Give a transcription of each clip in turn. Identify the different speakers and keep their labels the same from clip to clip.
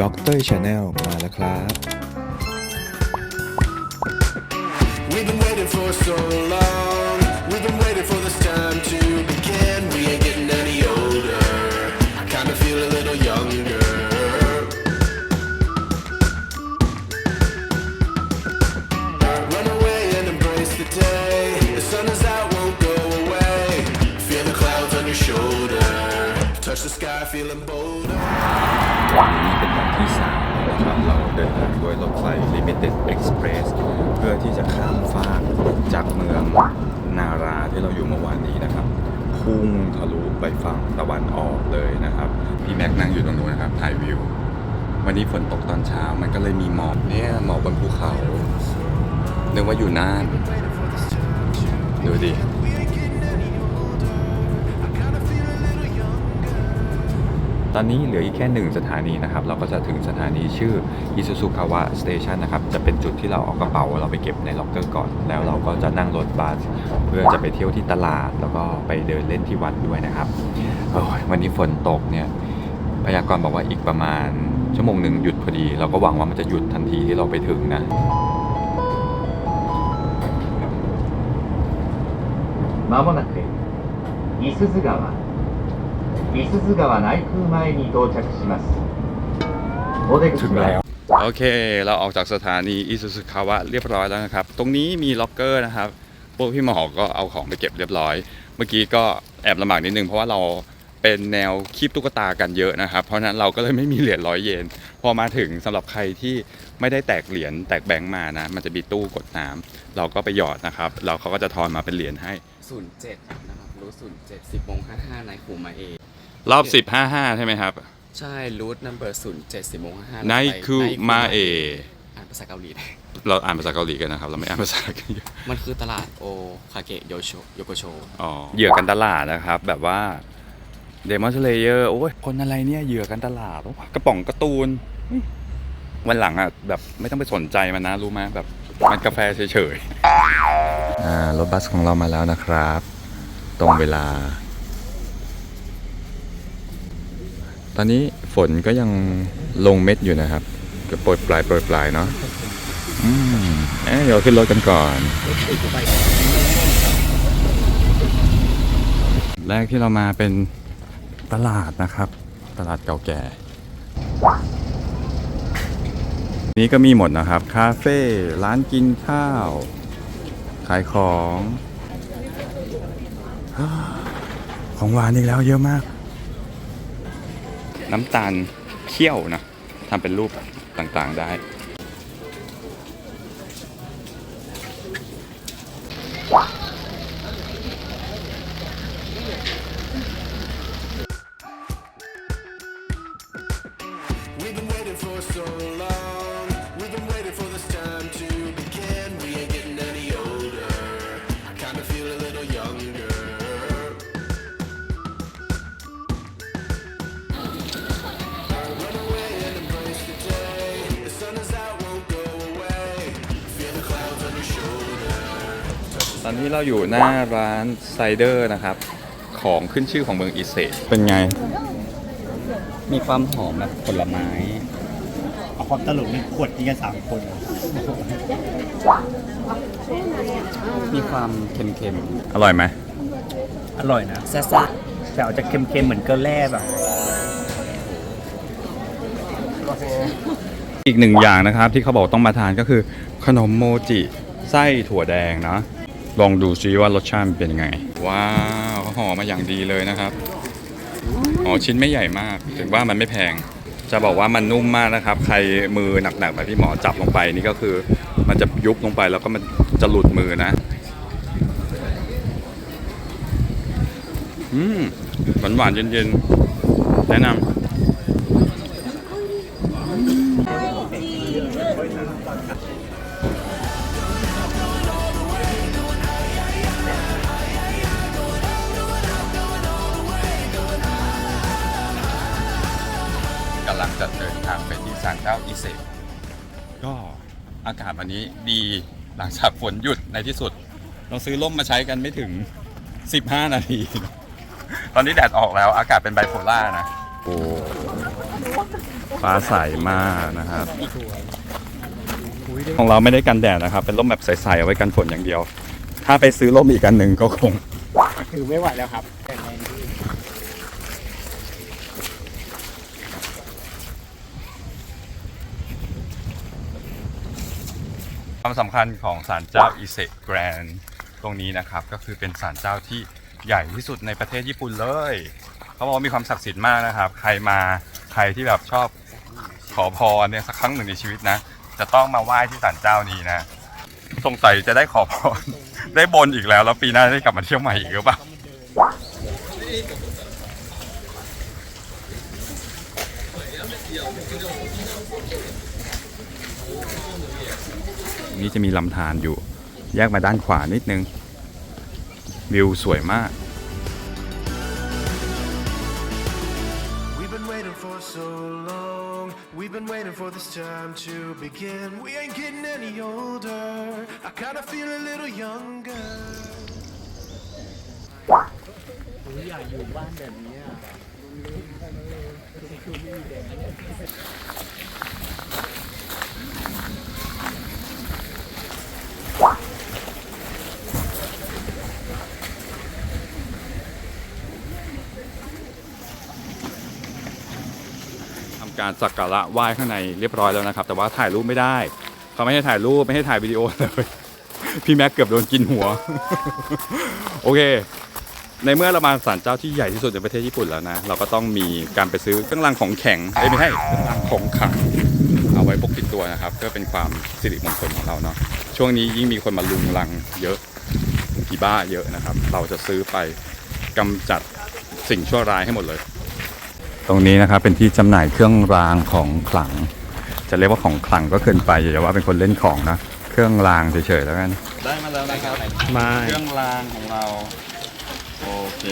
Speaker 1: ด็อกเตอร์ชาแนลมาแล้วครับ
Speaker 2: We've been waiting for so long. We've been waiting for this time to begin. We ain't getting any older. I kinda feel a little younger. Run away and embrace the day. The sun is out, won't go away. Feel the clouds on your shoulder. Touch the sky, feeling bolder.
Speaker 3: ถไฟ Limited Express เพื่อที่จะข้ามฟากจากเมืองนาราที่เราอยู่เมื่อวานนี้นะครับ พุ่งทะลุไปฝั่งตะวันออกเลยนะครับ พี่แม็กนั่งอยู่ตรงนู้นนะครับ ถ่ายวิว วันนี้ฝนตกตอนเช้ามันก็เลยมีหมอกเนี่ยหมอกบนภูเขานึกว่าอยู่น่านดูดิ ตอนนี้เหลืออีกแค่หนึ่งสถานีนะครับ เราก็จะถึงสถานีชื่อ Isuzukawa Station นะครับ จะเป็นจุดที่เราเอากระเป๋าเราไปเก็บในล็อกเกอร์ก่อน แล้วเราก็จะนั่งรถบัสเพื่อจะไปเที่ยวที่ตลาด แล้วก็ไปเดินเล่นที่วัดด้วยนะครับโอ้ยวันนี้ฝนตกเนี่ย พยากรณ์บอกว่าอีกประมาณชั่วโมงหนึ่งหยุดพอดี เราก็หวังว่ามันจะหยุดทันทีที่เราไปถึงนะ
Speaker 4: まもなく五十鈴川 五十鈴川内宮前に到着しますお出口は
Speaker 3: โอเค เราออกจากสถานีอิซุสึคาวะเรียบร้อยแล้วนะครับ ตรงนี้มีล็อกเกอร์นะครับ พวกพี่หมอก็เอาของไปเก็บเรียบร้อย เมื่อกี้ก็แอบลำบากนิดนึง เพราะว่าเราเป็นแนวคีบตุ๊กตากันเยอะนะครับ เพราะฉะนั้นเราก็เลยไม่มีเหรียญร้อยเยน พอมาถึงสำหรับใครที่ไม่ได้แตกเหรียญแตกแบงค์มานะ มันจะมีตู้กดน้ำเราก็ไปหยอดนะครับ เราเขาก็จะทอนมาเป็นเหรียญให้
Speaker 5: 07ครับนะครับรูท07 10โมง55ในคูมาเอ
Speaker 3: รอบ1055ใช่ไหมครับ
Speaker 5: ใช่รูทนัมเบอร์07 10โมง55
Speaker 3: ไนคูมาเอ
Speaker 5: อ่านภาษาเกาหลีได้
Speaker 3: เราอ่านภาษาเกาหลีกันนะครับ เราไม่อ่านภาษากัน
Speaker 5: มันคือตลาดโอคาเกะโยโชโยโกโช
Speaker 3: อ๋อเหยื่อกันตลาดนะครับ แบบว่าเดมอนสเลเยอร์โอ้ยคนอะไรเนี่ยเหยื่อกันตลาดโอ้ยกระป๋องการ์ตูนเฮ้ยวันหลังอะแบบไม่ต้องไปสนใจมันนะรู้ไหมแบบมันกาแฟเฉยๆอ่ารถบัสของเรามาแล้วนะครับ ตรงเวลา ต อนนี้ฝนก็ยังลงเม็ดอยู่นะครับก็โปรยปลายโปรยปลายเนาะอืมเอ๊ะเดี๋ยวขึ้นรถกันก่อน แรกที่เรามาเป็นตลาดนะครับ ตลาดเก่าแก่ นี้ก็มีหมดนะครับ คาเฟ่ร้านกินข้าว ขายของ ของหวานอีกแล้วเยอะมาก น้ำตาลเคี่ยวนะทำเป็นรูปต่างๆได้
Speaker 2: We've been waiting for so long.
Speaker 3: อนนี้เราอยู่หน้าร้านไซเดอร์นะครับ ของขึ้นชื่อของเมืองอิเซเป็นไง
Speaker 5: มีความหอมแบบผลไม้
Speaker 6: เอาความตลกในขวดนี้กันสามคน
Speaker 5: มีความเค็ม
Speaker 3: อร่อยไหม
Speaker 6: อร่อยนะแซ่บๆแต่อาจจะเค็มๆ เหมือนเกลือแร่แบบ
Speaker 3: อีกหนึ่งอย่างนะครับที่เขาบอกต้องมาทานก็คือขนมโมจิไส้ถั่วแดงนะ ลองดูซิว่ารสชาติเป็นยังไง ว้าวเขาห่อมาอย่างดีเลยนะครับอ๋อชิ้นไม่ใหญ่มาก ถึงว่ามันไม่แพง จะบอกว่ามันนุ่มมากนะครับ ใครมือหนักๆแบบที่หมอจับลงไปนี่ก็คือ มันจะยุบลงไปแล้วก็มันจะหลุดมือนะอืมหวานหวานๆเย็นๆ แนะนำ ทางไปที่ซานเจ้าอิเซก็อากาศวันนี้ดีหลังจากฝนหยุดในที่สุด เราซื้อร่มมาใช้กันไม่ถึง 15 นาที ตอนนี้แดดออกแล้วอากาศเป็นไบโพล่านะ โอ้ฟ้าใสมากนะครับ ของเราไม่ได้กันแดดนะครับ เป็นร่มแบบใสๆเอาไว้กันฝนอย่างเดียว ถ้าไปซื้อร่มอีกอันหนึ่งก็คง
Speaker 6: คือไม่ไหวแล้วครับ
Speaker 3: ความสำคัญของศาลเจ้าอิเซแกรนตรงนี้นะครับ ก็คือเป็นศาลเจ้าที่ใหญ่ที่สุดในประเทศญี่ปุ่นเลย เขาบอกว่ามีความศักดิ์สิทธิ์มากนะครับ ใครมาใครที่แบบชอบขอพรเนี่ยสักครั้งหนึ่งในชีวิตนะ จะต้องมาไหว้ที่ศาลเจ้านี้นะ สงสัยจะได้ขอพร ได้บนอีกแล้ว แล้วปีหน้าได้กลับมาเที่ยวใหม่อีกหรือเปล่า นี่จะมีลำธารอยู่ แยกมาด้านขวานิดนึง วิวสวยมาก
Speaker 2: We've been waiting for so long. We've been waiting for this time to begin. We ain't getting any older. I kinda feel a little younger.
Speaker 6: อยากอยู่บ้านแบบนี้อะ
Speaker 3: ทำ การสักการะไหว้ข้างในเรียบร้อยแล้วนะครับ แต่ว่าถ่ายรูปไม่ได้เขาไม่ให้ถ่ายรูปไม่ให้ถ่ายวิดีโอเลยพี่แม็กเกือบโดนกินหัว โอเค ในเมื่อเรามาศาลเจ้าที่ใหญ่ที่สุดในประเทศญี่ปุ่นแล้วนะ เราก็ต้องมีการไปซื้อเครื่องรางของแข็งเอ้ยไม่ใช่เครื่องรางของขลัง ไว้พกติดตัวนะครับ เพื่อเป็นความสิริมงคลของเราเนาะช่วงนี้ยิ่งมีคนมาลุงลังเยอะผีบ้าเยอะนะครับ เราจะซื้อไปกำจัดสิ่งชั่วร้ายให้หมดเลย ตรงนี้นะครับเป็นที่จำหน่ายเครื่องรางของขลัง จะเรียกว่าของขลังก็เกินไปอย่าว่าเป็นคนเล่นของนะเครื่องรางเฉยๆแล้วกันได้มาแล้วนะครับ
Speaker 6: มา
Speaker 3: เครื่องรางของเราโอเค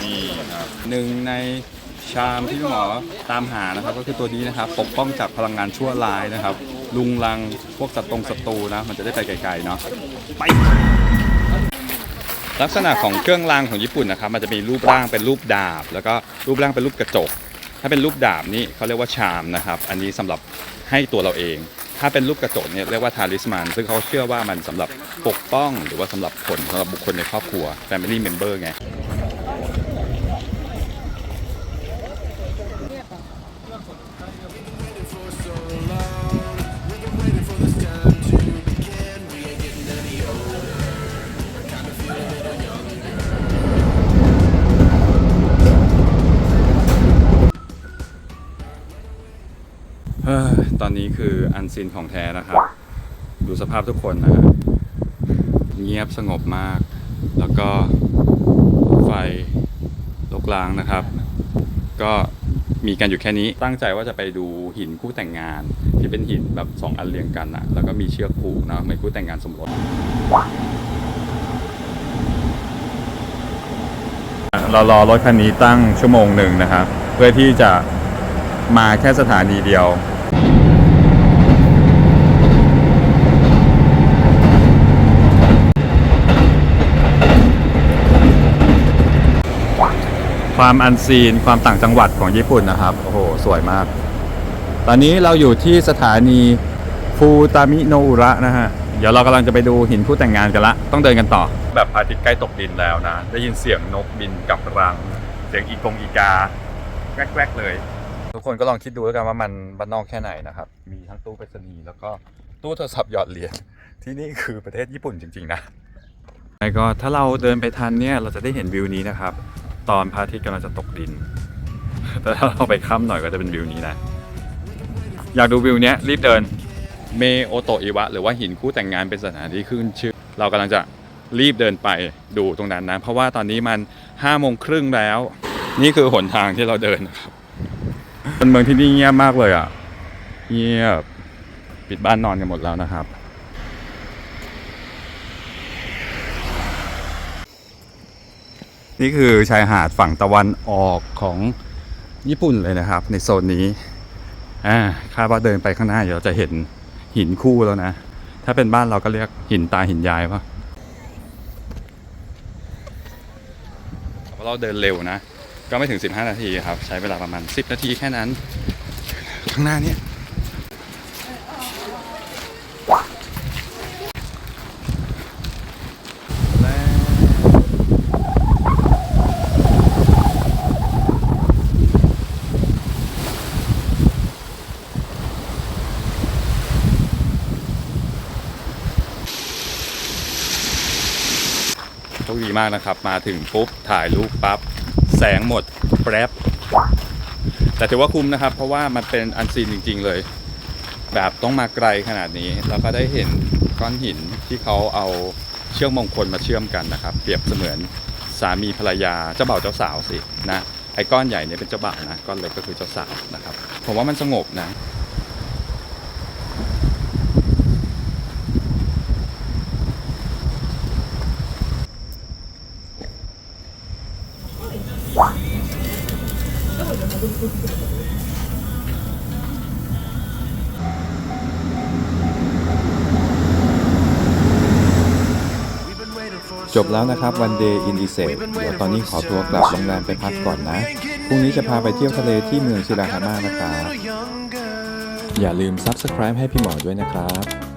Speaker 3: นี่ครับหนึ่งใน ชามที่หมอตามหานะครับ ก็คือตัวนี้นะครับ ปกป้องจากพลังงานชั่วร้ายนะครับ ลุงลังพวกศัตว์ตรงศัตรูนะ มันจะได้ไปไกลๆเนาะไปลักษณะของเครื่องรางของญี่ปุ่นนะครับ มันจะมีรูปร่างเป็นรูปดาบ แล้วก็รูปร่างเป็นรูปกระจก ถ้าเป็นรูปดาบนี่เขาเรียกว่าชามนะครับ อันนี้สำหรับให้ตัวเราเอง ถ้าเป็นรูปกระจกเนี่ยเรียกว่าทาริสมัน ซึ่งเขาเชื่อว่ามันสำหรับปกป้องหรือว่าสำหรับคนสำหรับบุคคลในครอบครัว Family Member ไง ตอนนี้คืออันซีนของแท้นะครับ ดูสภาพทุกคนนะฮะเงียบสงบมาก แล้วก็ไฟลกลางนะครับ ก็มีกันอยู่แค่นี้ตั้งใจว่าจะไปดูหินคู่แต่งงาน ที่เป็นหินแบบสองอันเรียงกันนะแล้วก็มีเชือกผูกนะเหมือนคู่แต่งงานสมรสเรารอรถคันนี้ตั้งชั่วโมงหนึ่งนะครับ เพื่อที่จะมาแค่สถานีเดียว ความอันซีนความต่างจังหวัดของญี่ปุ่นนะครับ โอ้โห สวยมาก ตอนนี้เราอยู่ที่สถานีฟูตามิโนอุระนะฮะ เดี๋ยวเรากำลังจะไปดูหินคู่แต่งงานกันละ ต้องเดินกันต่อ แบบพระอาทิตย์ใกล้ตกดินแล้วนะ ได้ยินเสียงนกบินกับรัง เสียงอีกงอีกาแกรกๆเลย ทุกคนก็ลองคิดดูแล้วกันว่ามันบ้านนอกแค่ไหนนะครับ มีทั้งตู้ไปรษณีย์แล้วก็ตู้โทรศัพท์หยอดเหรียญ ที่นี่คือประเทศญี่ปุ่นจริง ๆ นะแล้วก็ถ้าเราเดินไปทันเนี่ย เราจะได้เห็นวิวนี้นะครับ ตอนพระอาทิตย์กำลังจะตกดิน แต่ถ้าเราไปค่ำหน่อยก็จะเป็นวิวนี้นะ อยากดูวิวเนี้ยรีบเดิน เมโอโตอิวะ หรือว่าหินคู่แต่งงานเป็นสถานที่ขึ้นชื่อ เรากำลังจะรีบเดินไปดูตรงนั้นนะ เพราะว่าตอนนี้มันห้าโมงครึ่งแล้ว นี่คือหนทางที่เราเดินนะครับเป็นเมืองที่นี่เงียบมากเลยอะ เงียบ ปิดบ้านนอนกันหมดแล้วนะครับ นี่คือชายหาดฝั่งตะวันออกของญี่ปุ่นเลยนะครับ ในโซนนี้อ่าคาดว่าเดินไปข้างหน้าเดี๋ยวเราจะเห็นหินคู่แล้วนะ ถ้าเป็นบ้านเราก็เรียกหินตาหินยายปะเราเดินเร็วนะ ก็ไม่ถึง 15 นาทีครับ ใช้เวลาประมาณ 10 นาทีแค่นั้น ข้างหน้าเนี่ยโช คดีมากนะครับ มาถึงปุ๊บถ่ายรูปปั๊บแสงหมดแป๊บแต่ถือว่าคุ้มนะครับ เพราะว่ามันเป็นอันซีนจริง ๆ เลย แบบต้องมาไกลขนาดนี้แล้วก็ได้เห็นก้อนหินที่เขาเอาเชือกมงคลมาเชื่อมกันนะครับ เปรียบเสมือนสามีภรรยาเจ้าบ่าวเจ้าสาวสินะไอ้ก้อนใหญ่เนี่ยเป็นเจ้าบ่าวนะก้อนเล็กก็คือเจ้าสาวนะครับ ผมว่ามันสงบนะ
Speaker 1: จบแล้วนะครับวันเดย์อินดิเซเดี๋ยวตอนนี้ขอตัวกลับโรงแรมไปพักก่อนนะ พรุ่งนี้จะพาไปเที่ยวทะเลที่เมืองชิราฮาม่านะครับ อย่าลืม Subscribe ให้พี่หมอด้วยนะครับ